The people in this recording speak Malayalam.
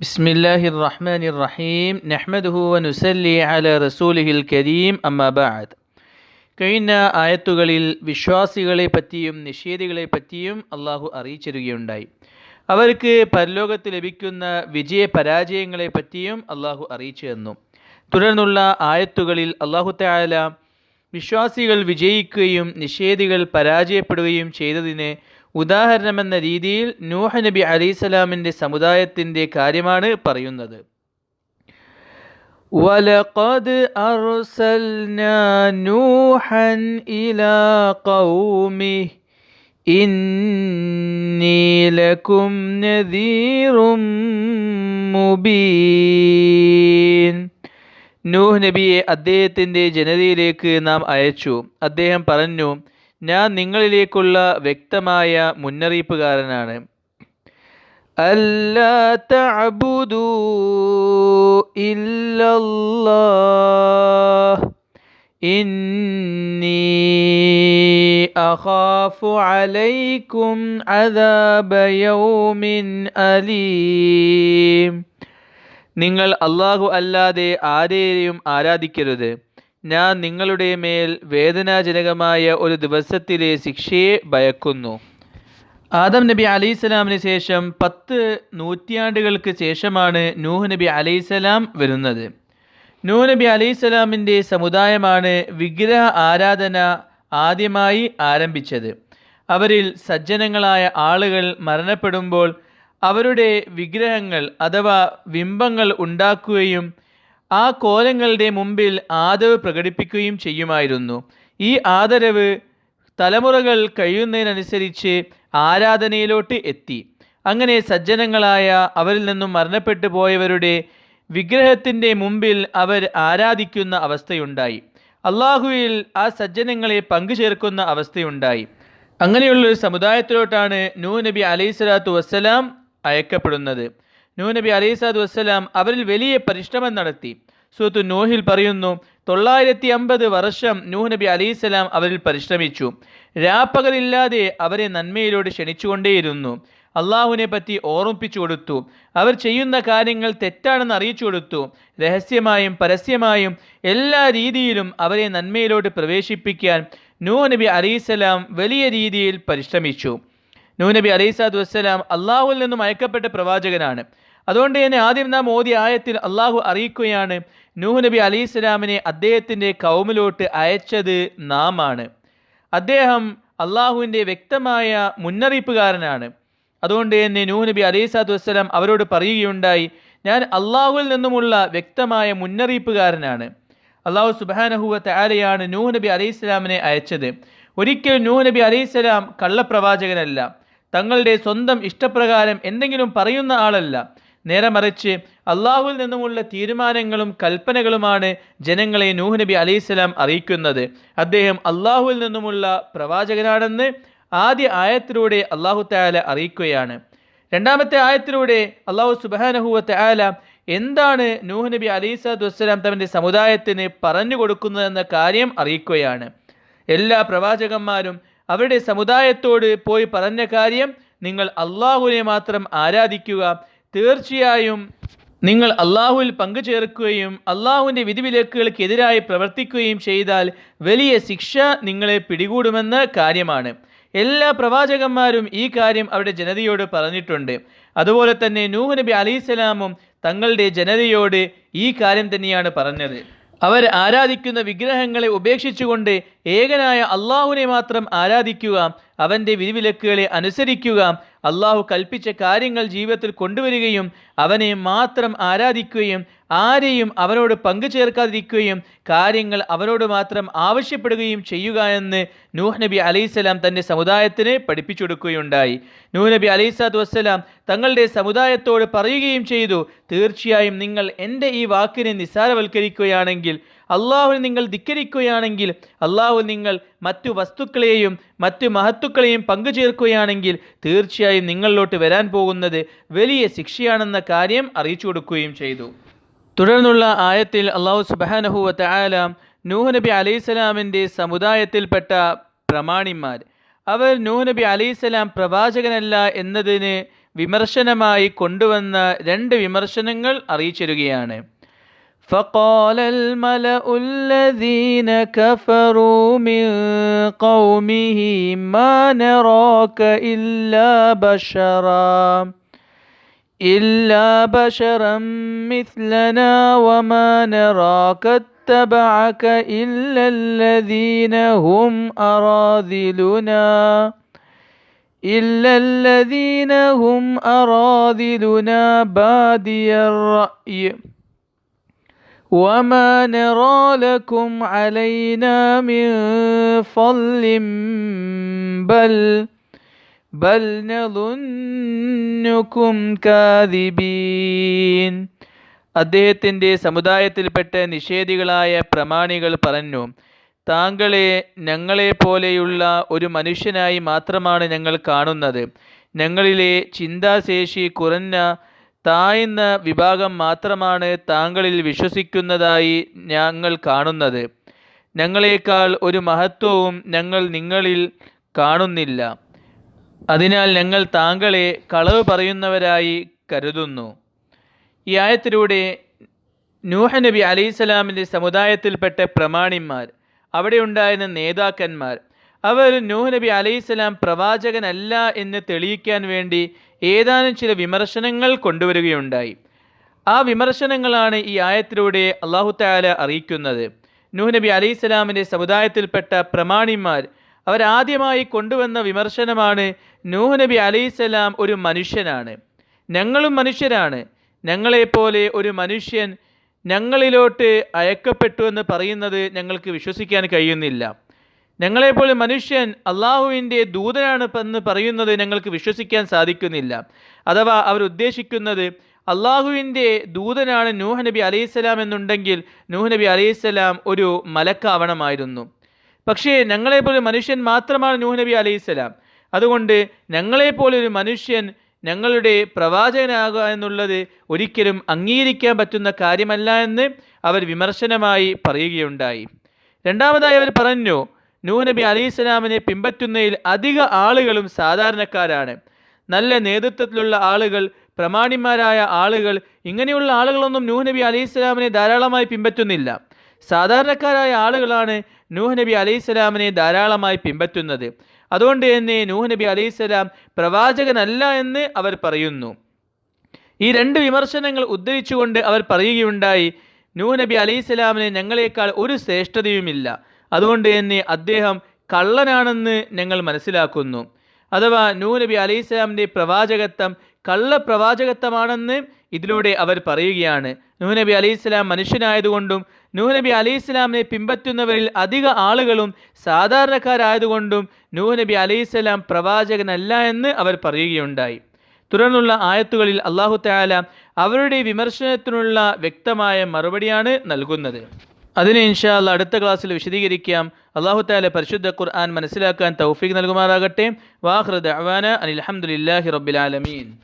بسم الله الرحمن الرحيم نحمده ونسلي على رسوله الكريم أما بعد കഴിഞ്ഞ ആയത്തുകളിൽ വിശ്വാസികളെ പറ്റിയും നിഷേധികളെ പറ്റിയും അള്ളാഹു അറിയിച്ചിരുകയുണ്ടായി അവർക്ക് പരലോകത്ത് ലഭിക്കുന്ന വിജയ പരാജയങ്ങളെ പറ്റിയും അള്ളാഹു അറിയിച്ചു തന്നു തുടർന്നുള്ള ആയത്തുകളിൽ അള്ളാഹു തായാല വിശ്വാസികൾ വിജയിക്കുകയും നിഷേധികൾ പരാജയപ്പെടുകയും ചെയ്തതിന് ഉദാഹരണമെന്ന രീതിയിൽ നൂഹ നബി അലൈഹിസ്സലാമിൻ്റെ സമുദായത്തിൻ്റെ കാര്യമാണ് പറയുന്നത് ولقد أرسلنا نوحا إلى قومه إني لكم نذير مبين നൂഹ് നബിയെ അദ്ദേഹത്തിൻ്റെ ജനതയിലേക്ക് നാം അയച്ചു അദ്ദേഹം പറഞ്ഞു ഞാൻ നിങ്ങളിലേക്കുള്ള വ്യക്തമായ മുന്നറിയിപ്പുകാരനാണ്. അല്ലാ ഇല്ലല്ലാഹ്. ഇന്നി അഖാഫു അലൈക്കും അദാബ അലീം. നിങ്ങൾ അള്ളാഹു അല്ലാതെ ആരെയും ആരാധിക്കരുത്. ഞാൻ നിങ്ങളുടെ മേൽ വേദനാജനകമായ ഒരു ദിവസത്തിലെ ശിക്ഷയെ ഭയക്കുന്നു. ആദം നബി അലൈഹിസ്സലാമിന് ശേഷം പത്ത് നൂറ്റാണ്ടുകൾക്ക് ശേഷമാണ് നൂഹ് നബി അലൈഹിസ്സലാം വരുന്നത്. നൂഹ് നബി അലൈഹിസ്സലാമിന്റെ സമുദായമാണ് വിഗ്രഹ ആരാധന ആദ്യമായി ആരംഭിച്ചത്. അവരിൽ സജ്ജനങ്ങളായ ആളുകൾ മരണപ്പെടുമ്പോൾ അവരുടെ വിഗ്രഹങ്ങൾ അഥവാ ബിംബങ്ങൾ ഉണ്ടാക്കുകയും ആ കോലങ്ങളുടെ മുമ്പിൽ ആദരവ് പ്രകടിപ്പിക്കുകയും ചെയ്യുമായിരുന്നു. ഈ ആദരവ് തലമുറകൾ കഴിയുന്നതിനനുസരിച്ച് ആരാധനയിലോട്ട് എത്തി. അങ്ങനെ സജ്ജനങ്ങളായ അവരിൽ നിന്നും മരണപ്പെട്ടു പോയവരുടെ വിഗ്രഹത്തിന്റെ മുമ്പിൽ അവർ ആരാധിക്കുന്ന അവസ്ഥയുണ്ടായി. അള്ളാഹുവിൽ ആ സജ്ജനങ്ങളെ പങ്കുചേർക്കുന്ന അവസ്ഥയുണ്ടായി. അങ്ങനെയുള്ളൊരു സമുദായത്തിലോട്ടാണ് നൂ നബി അലൈഹി സ്വലാത്തു വസ്സലാം അയക്കപ്പെടുന്നത്. നൂ നബി അലൈഹി സ്വലാത്തു വസ്സലാം അവരിൽ വലിയ പരിശ്രമം നടത്തി. സൂത്തു നോഹിൽ പറയുന്നു തൊള്ളായിരത്തി അമ്പത് വർഷം നൂഹ് നബി അലൈഹിസ്സലാം അവരിൽ പരിശ്രമിച്ചു. രാപ്പകലില്ലാതെ അവരെ നന്മയിലോട് ക്ഷണിച്ചുകൊണ്ടേയിരുന്നു. അള്ളാഹുവിനെ പറ്റി ഓർമ്മിപ്പിച്ചു കൊടുത്തു. അവർ ചെയ്യുന്ന കാര്യങ്ങൾ തെറ്റാണെന്ന് അറിയിച്ചു കൊടുത്തു. രഹസ്യമായും പരസ്യമായും എല്ലാ രീതിയിലും അവരെ നന്മയിലോട്ട് പ്രവേശിപ്പിക്കാൻ നൂഹ് നബി അലൈഹിസ്സലാം വലിയ രീതിയിൽ പരിശ്രമിച്ചു. നൂഹ് നബി അലൈഹിസ്സാദ് വസ്സലാം അള്ളാഹുവിൽ നിന്നും അയക്കപ്പെട്ട പ്രവാചകനാണ്. അതുകൊണ്ട് തന്നെ ആദ്യം നാം ഓതിയ ആയത്തിൽ അള്ളാഹു അറിയിക്കുകയാണ് നൂഹ് നബി അലി ഇസ്ലാമിനെ അദ്ദേഹത്തിന്റെ കൗമിലോട്ട് അയച്ചത് നാം ആണ് അദ്ദേഹം അള്ളാഹുവിന്റെ വ്യക്തമായ മുന്നറിയിപ്പുകാരനാണ്. അതുകൊണ്ട് തന്നെ നൂഹ് നബി അലൈഹി സ്വലാത്തു വസ്സലാം അവരോട് പറയുകയുണ്ടായി ഞാൻ അള്ളാഹുവിൽ നിന്നുമുള്ള വ്യക്തമായ മുന്നറിയിപ്പുകാരനാണ്. അള്ളാഹു സുബാനഹുവ താലയാണ് നൂഹ് നബി അലൈഹി സ്വലാമിനെ അയച്ചത്. ഒരിക്കലും നൂഹ് നബി അലൈഹി സ്വലാം കള്ളപ്രവാചകനല്ല തങ്ങളുടെ സ്വന്തം ഇഷ്ടപ്രകാരം എന്തെങ്കിലും പറയുന്ന ആളല്ല. നേരെ മറിച്ച് അള്ളാഹുവിൽ നിന്നുമുള്ള തീരുമാനങ്ങളും കൽപ്പനകളുമാണ് ജനങ്ങളെ നൂഹ് നബി അലൈഹിസ്സലാം അറിയിക്കുന്നത്. അദ്ദേഹം അള്ളാഹുവിൽ നിന്നുമുള്ള പ്രവാചകനാണെന്ന് ആദ്യ ആയത്തിലൂടെ അള്ളാഹു തയാല അറിയിക്കുകയാണ്. രണ്ടാമത്തെ ആയത്തിലൂടെ അള്ളാഹു സുബാനഹുവ തയാല എന്താണ് നൂഹ് നബി അലൈഹിസ്സാദ് വസ്സലാം തന്റെ സമുദായത്തിന് പറഞ്ഞു കൊടുക്കുന്നതെന്ന കാര്യം അറിയിക്കുകയാണ്. എല്ലാ പ്രവാചകന്മാരും അവരുടെ സമുദായത്തോട് പോയി പറഞ്ഞ കാര്യം നിങ്ങൾ അള്ളാഹുവിനെ മാത്രം ആരാധിക്കുക തീർച്ചയായും നിങ്ങൾ അള്ളാഹുവിൽ പങ്കുചേർക്കുകയും അള്ളാഹുവിന്റെ വിധിവിലക്കുകൾക്കെതിരായി പ്രവർത്തിക്കുകയും ചെയ്താൽ വലിയ ശിക്ഷ നിങ്ങളെ പിടികൂടുമെന്ന കാര്യമാണ്. എല്ലാ പ്രവാചകന്മാരും ഈ കാര്യം അവരുടെ ജനതയോട് പറഞ്ഞിട്ടുണ്ട്. അതുപോലെ തന്നെ നൂഹ് നബി അലൈസലാമും തങ്ങളുടെ ജനതയോട് ഈ കാര്യം തന്നെയാണ് പറഞ്ഞത്. അവർ ആരാധിക്കുന്ന വിഗ്രഹങ്ങളെ ഉപേക്ഷിച്ചുകൊണ്ട് ഏകനായ അള്ളാഹുവിനെ മാത്രം ആരാധിക്കുക അവന്റെ വിധിവിലക്കുകളെ അനുസരിക്കുക അള്ളാഹു കൽപ്പിച്ച കാര്യങ്ങൾ ജീവിതത്തിൽ കൊണ്ടുവരികയും അവനെ മാത്രം ആരാധിക്കുകയും ആരെയും അവനോട് പങ്കു ചേർക്കാതിരിക്കുകയും കാര്യങ്ങൾ അവനോട് മാത്രം ആവശ്യപ്പെടുകയും ചെയ്യുക എന്ന് നൂഹ് നബി അലൈഹിസ്സലാം തന്റെ സമുദായത്തിന് പഠിപ്പിച്ചു കൊടുക്കുകയുണ്ടായി. നൂഹ് നബി അലൈഹിസ്സാദ് വസ്സലാം തങ്ങളുടെ സമുദായത്തോട് പറയുകയും ചെയ്തു തീർച്ചയായും നിങ്ങൾ എന്റെ ഈ വാക്കിനെ നിസ്സാരവൽക്കരിക്കുകയാണെങ്കിൽ അള്ളാഹുവിനെ നിങ്ങൾ ധിക്കരിക്കുകയാണെങ്കിൽ അള്ളാഹു നിങ്ങൾ മറ്റു വസ്തുക്കളെയും മറ്റു മഹത്തുക്കളെയും പങ്കുചേർക്കുകയാണെങ്കിൽ തീർച്ചയായും നിങ്ങളിലോട്ട് വരാൻ പോകുന്നത് വലിയ ശിക്ഷയാണെന്ന കാര്യം അറിയിച്ചു കൊടുക്കുകയും ചെയ്തു. തുടർന്നുള്ള ആയത്തിൽ അള്ളാഹു സുബാനഹുവ ആലാം നൂഹ് നബി അലൈഹിസ്സലാമിന്റെ സമുദായത്തിൽപ്പെട്ട പ്രമാണിമാർ. അവർ നൂഹ് നബി അലൈഹിസ്സലാം പ്രവാചകനല്ല എന്നതിന് വിമർശനമായി കൊണ്ടുവന്ന രണ്ട് വിമർശനങ്ങൾ അറിയിച്ചിരുകയാണ്. فقال الملأ الذين كفروا من قومه ما نراك إلا بشرا إلا بشرا مثلنا وما نراك اتبعك إلا الذين هم أراذلنا إلا الذين هم أراذلنا بادي الرأي. وما نرى لكم علينا من فضل بل بل نظنكم كاذبين അദ്ദേഹത്തിൻ്റെ സമുദായത്തിൽപ്പെട്ട നിഷേധികളായ പ്രമാണികൾ പറഞ്ഞു താങ്കളെ ഞങ്ങളെപ്പോലെയുള്ള ഒരു മനുഷ്യനായി മാത്രമാണ് ഞങ്ങൾ കാണുന്നത് ഞങ്ങളിലെ ചിന്താശേഷി കുറഞ്ഞ താഴ്ന്ന വിഭാഗം മാത്രമാണ് താങ്കളിൽ വിശ്വസിക്കുന്നതായി ഞങ്ങൾ കാണുന്നത്. ഞങ്ങളെക്കാൾ ഒരു മഹത്വവും ഞങ്ങൾ നിങ്ങളിൽ കാണുന്നില്ല. അതിനാൽ ഞങ്ങൾ താങ്കളെ കളവ് പറയുന്നവരായി കരുതുന്നു. ഈ ആയത്തിലൂടെ നൂഹ നബി അലൈഹിസ്സലാമിന്റെ സമുദായത്തിൽപ്പെട്ട പ്രമാണിമാർ അവിടെ ഉണ്ടായിരുന്ന നേതാക്കന്മാർ അവർ നൂഹ് നബി അലൈഹിസ്സലാം പ്രവാചകനല്ല എന്ന് തെളിയിക്കാൻ വേണ്ടി ഏതാനും ചില വിമർശനങ്ങൾ കൊണ്ടുവരികയുണ്ടായി. ആ വിമർശനങ്ങളാണ് ഈ ആയത്തിലൂടെ അള്ളാഹു താല അറിയിക്കുന്നത്. നൂഹ് നബി അലൈഹിസ്സലാമിന്റെ സമുദായത്തിൽപ്പെട്ട പ്രമാണിമാർ അവരാദ്യമായി കൊണ്ടുവന്ന വിമർശനമാണ് നൂഹ് നബി അലൈഹിസ്സലാം ഒരു മനുഷ്യനാണ്. ഞങ്ങളും മനുഷ്യരാണ്. ഞങ്ങളെപ്പോലെ ഒരു മനുഷ്യൻ ഞങ്ങളിലോട്ട് അയക്കപ്പെട്ടു എന്ന് പറയുന്നത് ഞങ്ങൾക്ക് വിശ്വസിക്കാൻ കഴിയുന്നില്ല. ഞങ്ങളെപ്പോലെ മനുഷ്യൻ അള്ളാഹുവിന്റെ ദൂതനാണ് എന്ന് പറയുന്നത് ഞങ്ങൾക്ക് വിശ്വസിക്കാൻ സാധിക്കുന്നില്ല. അഥവാ അവർ ഉദ്ദേശിക്കുന്നത് അള്ളാഹുവിന്റെ ദൂതനാണ് നൂഹ് നബി അലൈഹിസ്സലാം എന്നുണ്ടെങ്കിൽ നൂഹ് നബി അലൈഹിസ്സലാം ഒരു മലക്കാവണമായിരുന്നു. പക്ഷേ ഞങ്ങളെപ്പോലെ മനുഷ്യൻ മാത്രമാണ് നൂഹ് നബി അലൈഹിസ്സലാം അതുകൊണ്ട് ഞങ്ങളെപ്പോലെ ഒരു മനുഷ്യൻ ഞങ്ങളുടെ പ്രവാചകനാകുക എന്നുള്ളത് ഒരിക്കലും അംഗീകരിക്കാൻ പറ്റുന്ന കാര്യമല്ല എന്ന് അവർ വിമർശനമായി പറയുകയുണ്ടായി. രണ്ടാമതായി അവർ പറഞ്ഞു നൂഹ് നബി ഇസ്ലാമിനെ സ്വലാമിനെ പിൻപറ്റുന്നതിൽ അധിക ആളുകളും സാധാരണക്കാരാണ്. നല്ല നേതൃത്വത്തിലുള്ള ആളുകൾ പ്രമാണിമാരായ ആളുകൾ ഇങ്ങനെയുള്ള ആളുകളൊന്നും നൂഹ് നബി അലൈഹി ധാരാളമായി പിമ്പറ്റുന്നില്ല സാധാരണക്കാരായ ആളുകളാണ് നൂഹ് നബി അലൈഹി ധാരാളമായി പിമ്പറ്റുന്നത് അതുകൊണ്ട് തന്നെ നൂഹ് നബി അലൈഹി പ്രവാചകനല്ല എന്ന് അവർ പറയുന്നു. ഈ രണ്ട് വിമർശനങ്ങൾ ഉദ്ധരിച്ചുകൊണ്ട് അവർ പറയുകയുണ്ടായി നൂഹ് നബി അലൈഹി സ്വലാമിന് ഞങ്ങളെക്കാൾ ഒരു ശ്രേഷ്ഠതയുമില്ല. അതുകൊണ്ട് തന്നെ അദ്ദേഹം കള്ളനാണെന്ന് ഞങ്ങൾ മനസ്സിലാക്കുന്നു. അഥവാ നൂ നബി അലൈഹിസ്ലാമിന്റെ പ്രവാചകത്വം കള്ള പ്രവാചകത്വമാണെന്ന് ഇതിലൂടെ അവർ പറയുകയാണ്. നൂ നബി അലൈഹി സ്വലാം മനുഷ്യനായതുകൊണ്ടും നൂ നബി അലൈഹി സ്വലാമിനെ പിൻപറ്റുന്നവരിൽ അധിക ആളുകളും സാധാരണക്കാരായതുകൊണ്ടും നൂ നബി അലൈഹി സ്വലാം പ്രവാചകനല്ല എന്ന് അവർ പറയുകയുണ്ടായി. തുടർന്നുള്ള ആയത്തുകളിൽ അള്ളാഹു താല അവരുടെ വിമർശനത്തിനുള്ള വ്യക്തമായ മറുപടിയാണ് നൽകുന്നത്. അതിന് ഇൻഷാ അല്ലാ അടുത്ത ക്ലാസ്സിൽ വിശദീകരിക്കാം. അള്ളാഹു താല പരിശുദ്ധ ഖുർആൻ മനസ്സിലാക്കാൻ തൗഫീഖ് നൽകുമാറാകട്ടെ. വാഹൃദ് അവാന അനിൽ അഹമ്മദില്ലാഹി റബ്ബിൽ ആലമീൻ.